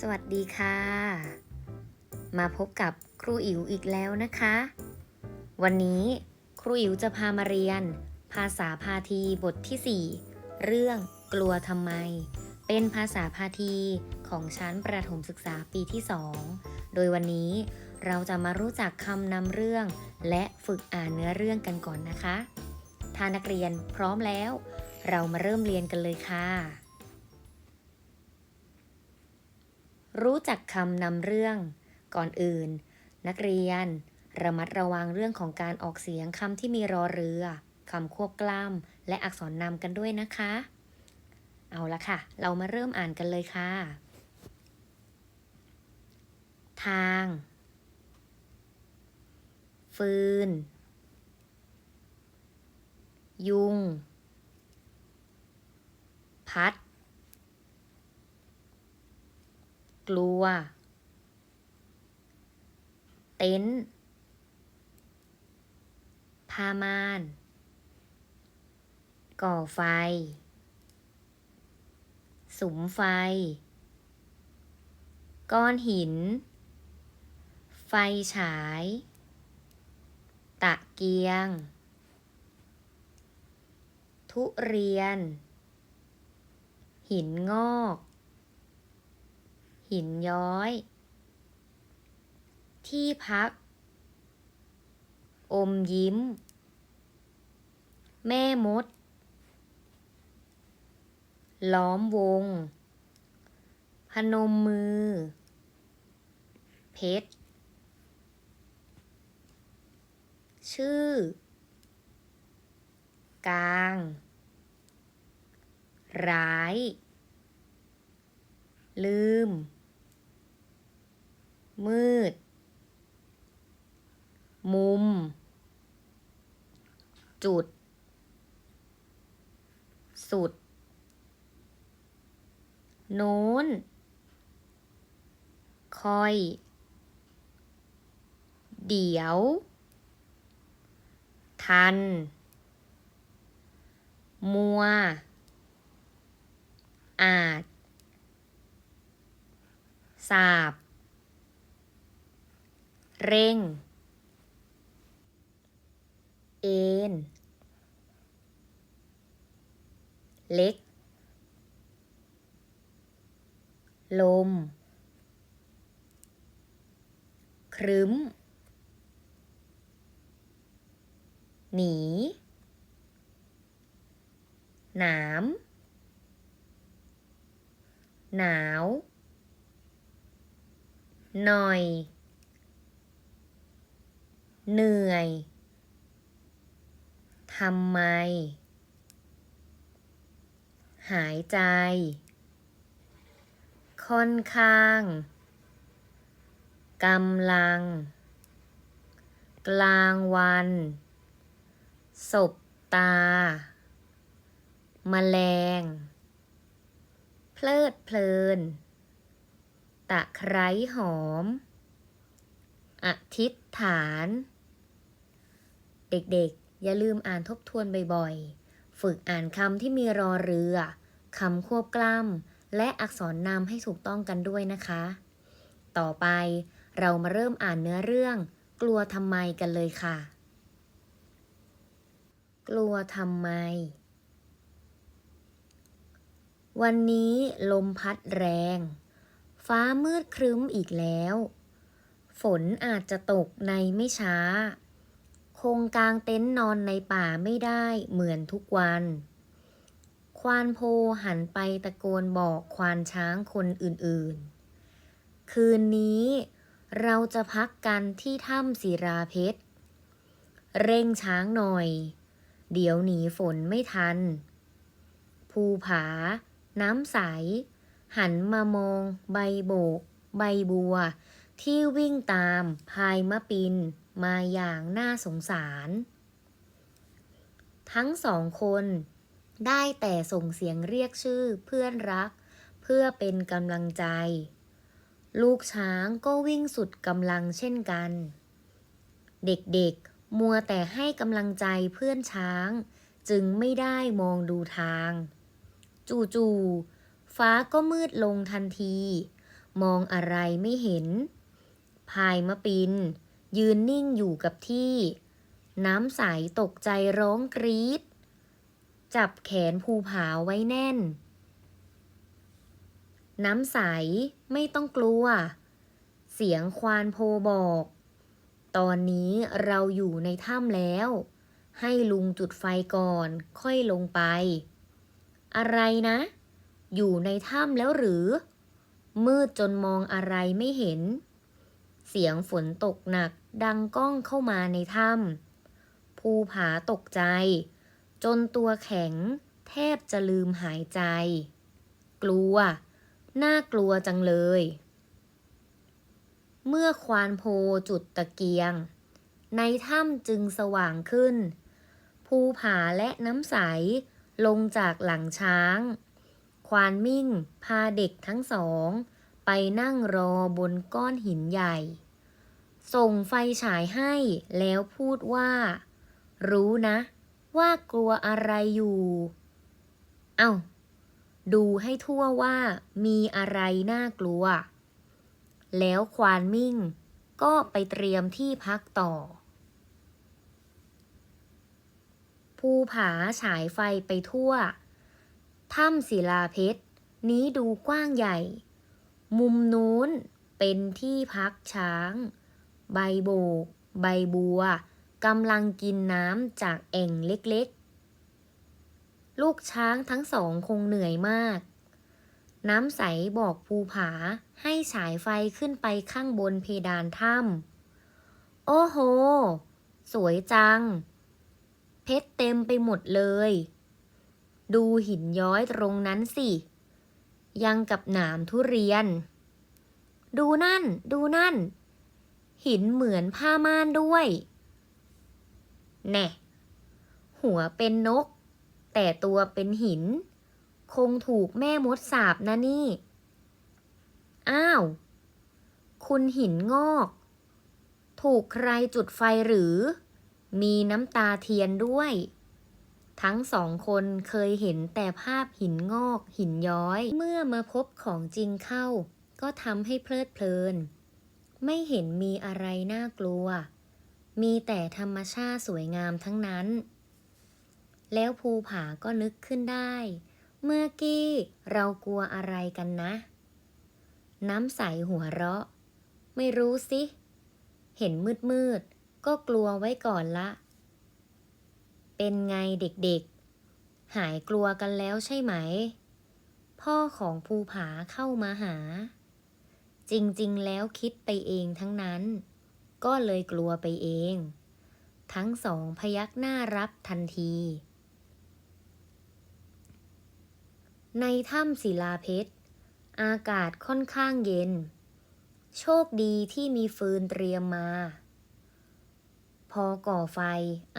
สวัสดีค่ะ มาพบกับครูอิ๋วอีกแล้วนะคะ วันนี้ครูอิ๋วจะพามาเรียน ภาษาพาทีบทที่ 4 เรื่องกลัวทำไม เป็นภาษาพาทีของชั้นประถมศึกษาปีที่ 2 โดยวันนี้เราจะมารู้จักคำนำเรื่อง และฝึกอ่านเนื้อเรื่องกันก่อนนะคะถ้านักเรียนพร้อมแล้ว เรามาเริ่มเรียนกันเลยค่ะ รู้จักคำนำเรื่อง ก่อนอื่น นักเรียน ระมัดระวังเรื่องของการออกเสียงคำที่มีรอเรือคำควบกล้ำและอักษรนำกันด้วยนะคะ เอาละค่ะ เรามาเริ่มอ่านกันเลยค่ะ ทาง ฟืน ยุง พัด กลัว เต็นท์พามาน ก่อไฟ สุมไฟ ก้อนหิน ไฟฉาย ตะเกียง ทุเรียน หินงอก หินย้อย ที่พัก อมยิ้ม แม่มด ล้อมวง พนมมือ เพชร ชื่อ กลาง ร้ายลืม มืด มุม จุด สุด โน้น คอย เดี๋ยว ทัน มัว อาจ สาบ เร่ง เอ็น เล็ก ลม ครึ้ม หนี หนาม หนาว หน่อย เหนื่อย ทำไม หายใจ ค่อนข้าง กำลัง กลางวัน ศบตา แมลง เพลิดเพลิน ตะไคร้หอม อธิษฐาน เด็กๆ อย่าลืมอ่านทบทวนบ่อยๆ ฝึกอ่านคำที่มีรอเรือคำควบกล้ำและอักษรนำให้ถูกต้องกันด้วยนะคะ ต่อไปเรามาเริ่มอ่านเนื้อเรื่อง กลัวทำไมกันเลยค่ะ กลัวทำไม วันนี้ลมพัดแรง ฟ้ามืดครึ้มอีกแล้ว ฝนอาจจะตกในไม่ช้า คงกางเต็นท์นอนในป่าไม่ได้เหมือนทุกวัน ควานโพหันไปตะโกนบอกควานช้างคนอื่นๆ คืนนี้เราจะพักกันที่ถ้ำศิราเพชร เร่งช้างหน่อย เดี๋ยวหนีฝนไม่ทัน ภูผา น้ำใส หันมามอง ใบโบก ใบบัว ที่วิ่งตามพายมะปิน มาอย่างน่าสงสาร ทั้งสองคนได้แต่ส่งเสียงเรียกชื่อเพื่อนรัก เพื่อเป็นกำลังใจ ลูกช้างก็วิ่งสุดกำลังเช่นกัน เด็กๆมัวแต่ให้กำลังใจเพื่อนช้าง จึงไม่ได้มองดูทาง จู่ๆฟ้าก็มืดลงทันที มองอะไรไม่เห็น พายมะปิน ยืนนิ่งอยู่กับที่ น้ำใสตกใจร้องกรีด จับแขนภูผาไว้แน่น น้ำใสไม่ต้องกลัว เสียงควานโพบอก ตอนนี้เราอยู่ในถ้ำแล้ว ให้ลุงจุดไฟก่อนค่อยลงไป อะไรนะ อยู่ในถ้ำแล้วหรือ มืดจนมองอะไรไม่เห็นเสียงฝนตกหนัก ดังก้องเข้ามาในถ้ำภูผาตกใจ จนตัวแข็งแทบจะลืมหายใจ กลัว น่ากลัวจังเลย เมื่อควานโพจุดตะเกียง ในถ้ำจึงสว่างขึ้น ภูผาและน้ำใสลงจากหลังช้าง ควานมิ่งพาเด็กทั้งสอง ไปนั่งรอบนก้อนหินใหญ่ ส่งไฟฉายให้แล้วพูดว่า รู้นะ ว่ากลัวอะไรอยู่ เอ้า ดูให้ทั่วว่ามีอะไรน่ากลัว แล้วควานมิ่ง ก็ไปเตรียมที่พักต่อ ภูผาฉายไฟไปทั่ว ถ้ำศิลาเพชร นี้ดูกว้างใหญ่ มุมนู้นเป็นที่พักช้าง ใบโบก ใบบัวกำลังกินน้ำจากแอ่งเล็กๆ ลูกช้างทั้งสองคงเหนื่อยมาก น้ำใสบอกภูผาให้ฉายไฟขึ้นไปข้างบนเพดานถ้ำ โอ้โห สวยจัง เพชรเต็มไปหมดเลย ดูหินย้อยตรงนั้นสิ ยังกับหนามทุเรียน ดูนั่น ดูนั่น หินเหมือนผ้าม่านด้วย แน่ หัวเป็นนก แต่ตัวเป็นหิน คงถูกแม่มดสาบนะนี่ อ้าว คุณหินงอก ถูกใครจุดไฟหรือ มีน้ำตาเทียนด้วย ทั้งสองคนเคยเห็นแต่ภาพหินงอกหินย้อย เมื่อมาพบของจริงเข้า ก็ทำให้เพลิดเพลิน ไม่เห็นมีอะไรน่ากลัว มีแต่ธรรมชาติสวยงามทั้งนั้น แล้วภูผาก็นึกขึ้นได้ เมื่อกี้เรากลัวอะไรกันนะ น้ำใสหัวเราะ ไม่รู้สิ เห็นมืดมืดก็กลัวไว้ก่อนละ เป็นไงเด็กๆ หายกลัวกันแล้วใช่ไหม พ่อของภูผาเข้ามาหา จริงๆ แล้วคิดไปเองทั้งนั้น ก็เลยกลัวไปเอง ทั้งสองพยักหน้ารับทันที ในถ้ำศิลาเพชร อากาศค่อนข้างเย็น โชคดีที่มีฟืนเตรียมมา พอก่อไฟ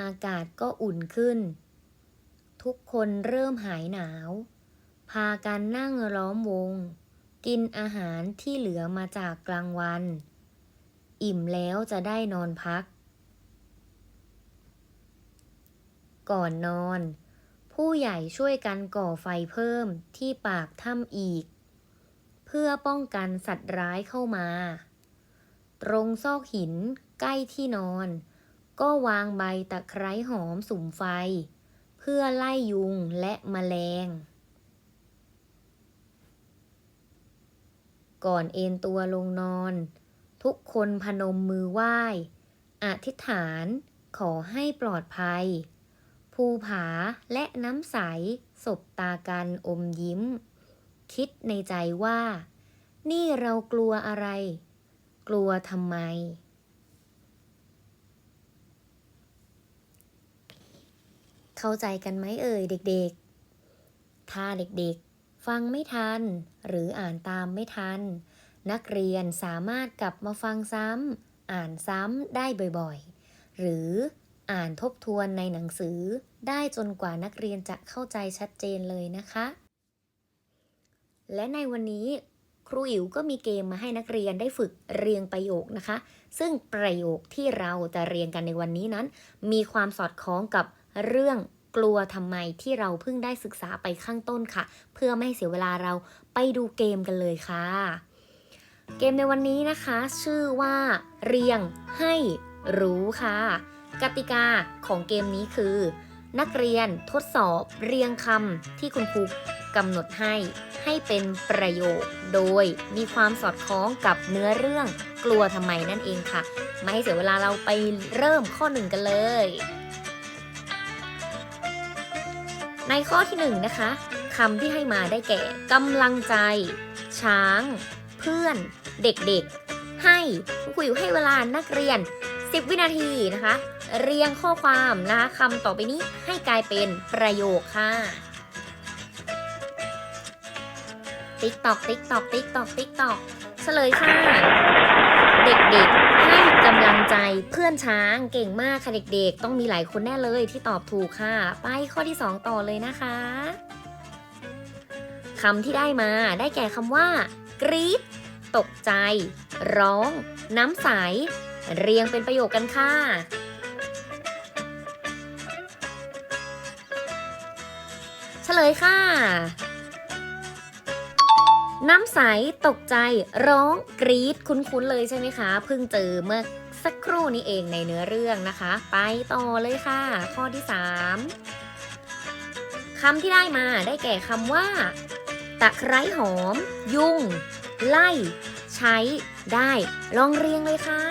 อากาศก็อุ่นขึ้น ทุกคนเริ่มหายหนาว พากันนั่งล้อมวง กินอาหารที่เหลือมาจากกลางวัน อิ่มแล้วจะได้นอนพัก ก่อนนอน ผู้ใหญ่ช่วยกันก่อไฟเพิ่มที่ปากถ้ำอีก เพื่อป้องกันสัตว์ร้ายเข้ามา ตรงซอกหินใกล้ที่นอน ก็วางใบตะไคร้หอมสุมไฟ เพื่อไล่ยุงและแมลง ก่อนเอนตัวลงนอน ทุกคนพนมมือไหว้ อธิษฐานขอให้ปลอดภัย ภูผาและน้ำใสสบตากันอมยิ้ม คิดในใจว่า นี่เรากลัวอะไร กลัวทำไม เข้าใจกันไหมเอ่ยเด็กๆ ถ้าเด็กๆ ฟังไม่ทัน หรืออ่านตามไม่ทัน นักเรียนสามารถกลับมาฟังซ้ำ อ่านซ้ำได้บ่อยๆ หรืออ่านทบทวนในหนังสือได้จนกว่านักเรียนจะเข้าใจชัดเจนเลยนะคะ และในวันนี้ครูอิ๋วก็มีเกมมาให้นักเรียนได้ฝึกเรียงประโยคนะคะ ซึ่งประโยคที่เราจะเรียนกันในวันนี้นั้น มีความสอดคล้องกับเรื่อง กลัวทำไมที่เราเพิ่งได้ศึกษาไปข้างต้นค่ะ เพื่อไม่ให้เสียเวลาเราไปดูเกมกันเลยค่ะ เกมในวันนี้นะคะ ชื่อว่า เรียงให้รู้ค่ะ กติกาของเกมนี้คือ นักเรียนทดสอบเรียงคำที่คุณครูกำหนดให้ให้เป็นประโยค โดยมีความสอดคล้องกับเนื้อเรื่องกลัวทำไมนั่นเองค่ะ ไม่ให้เสียเวลาเราไปเริ่มข้อหนึ่งกันเลย ในข้อที่หนึ่งนะคะคำที่ให้มาได้แก่กำลังใจ ช้าง เพื่อน เด็กๆ ให้คุณครูอยู่ให้เวลานักเรียน 10 วินาทีนะคะ เรียงข้อความนะคะคำต่อไปนี้ให้กลายเป็นประโยคค่ะติ๊กตอกติ๊กตอกติ๊กตอกติ๊กตอกเฉลยค่ะ เด็กๆให้ำลังใจเพื่อนช้างเก่งมากค่ะเด็กๆ ต้องมีหลายคนแน่เลยที่ตอบถูกค่ะ ไปข้อที่ 2 ต่อเลยนะคะคำที่ได้มาได้แก่คำว่า กรี๊ดตกใจ ร้อง น้ำใส เรียงเป็นประโยคกันค่ะ เฉลยค่ะ น้ำใส ตกใจ ร้อง กรี๊ดคุ้นๆเลยใช่ไหมคะ เพิ่งเจอเมื่อ สักครู่นี้เองในเนื้อเรื่องนะคะ ไปต่อเลยค่ะ ข้อที่ 3คำที่ได้มาได้แก่คำว่า ตะไคร้หอม ยุงไล่ ใช้ ได้ ลองเรียงเลยค่ะ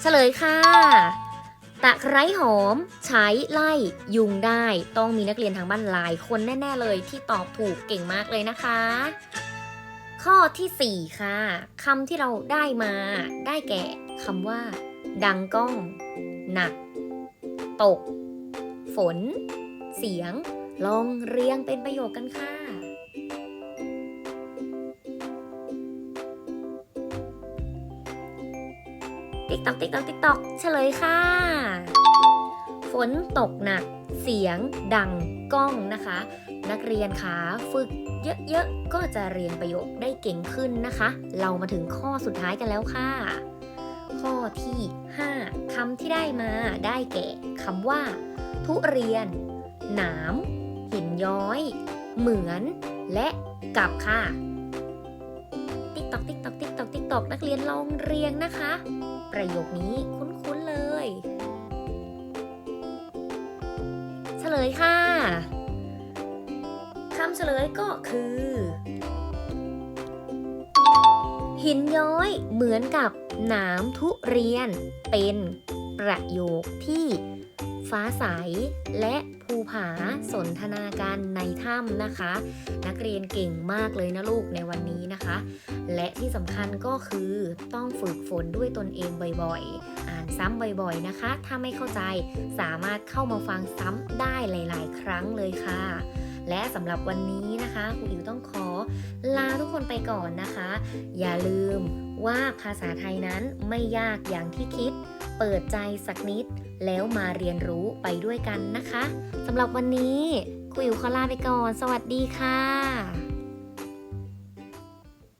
เฉลยค่ะ ตะไคร้หอม ใช้ไล่ยุงได้ ต้องมีนักเรียนทางบ้านหลายคนแน่ ๆ เลยที่ตอบถูกเก่งมากเลยนะคะ ข้อทีสี่4 ค่ะคำที่เราได้มาได้แก่คำว่า ดังก้อง หนัก ตก ฝน เสียง ลองเรียงเป็นประโยคกันค่ะ ตอกติ๊กตอกติ๊กตอกเฉลยค่ะ ฝนตกหนัก เสียงดังก้องนะคะ นักเรียนคะฝึกเยอะๆ ก็จะเรียงประโยคได้เก่งขึ้นนะคะ เรามาถึงข้อสุดท้ายกันแล้วค่ะ ข้อที่ 5คำที่ได้มาได้แก่คำว่า ทุเรียน หนาม หินย้อย เหมือน และกับค่ะ ติ๊กตอกติ๊กตอกติ๊ก ตอกติ๊กตอกนักเรียนลองเรียงนะคะ ประโยคนี้คุ้นๆเลยเฉลยค่ะคำเฉลยก็คือ หินย้อยเหมือนกับหนามทุเรียนเป็นประโยคที่ ฟ้าใสและภูผาสนทนากันในถ้ำนะคะ นักเรียนเก่งมากเลยนะลูกในวันนี้นะคะ และที่สำคัญก็คือต้องฝึกฝนด้วยตนเองบ่อยๆ อ่านซ้ำบ่อยๆนะคะ ถ้าไม่เข้าใจสามารถเข้ามาฟังซ้ำได้หลาย ๆ ครั้งเลยค่ะ และสำหรับวันนี้นะคะครูอิ๋วต้องขอลาทุกคนไปก่อนนะคะ อย่าลืม ว่าภาษาไทยนั้นไม่ยากอย่างที่คิด เปิดใจสักนิด แล้วมาเรียนรู้ไปด้วยกันนะคะสำหรับวันนี้คุยอยู่ขอลาไปก่อน สวัสดีค่ะ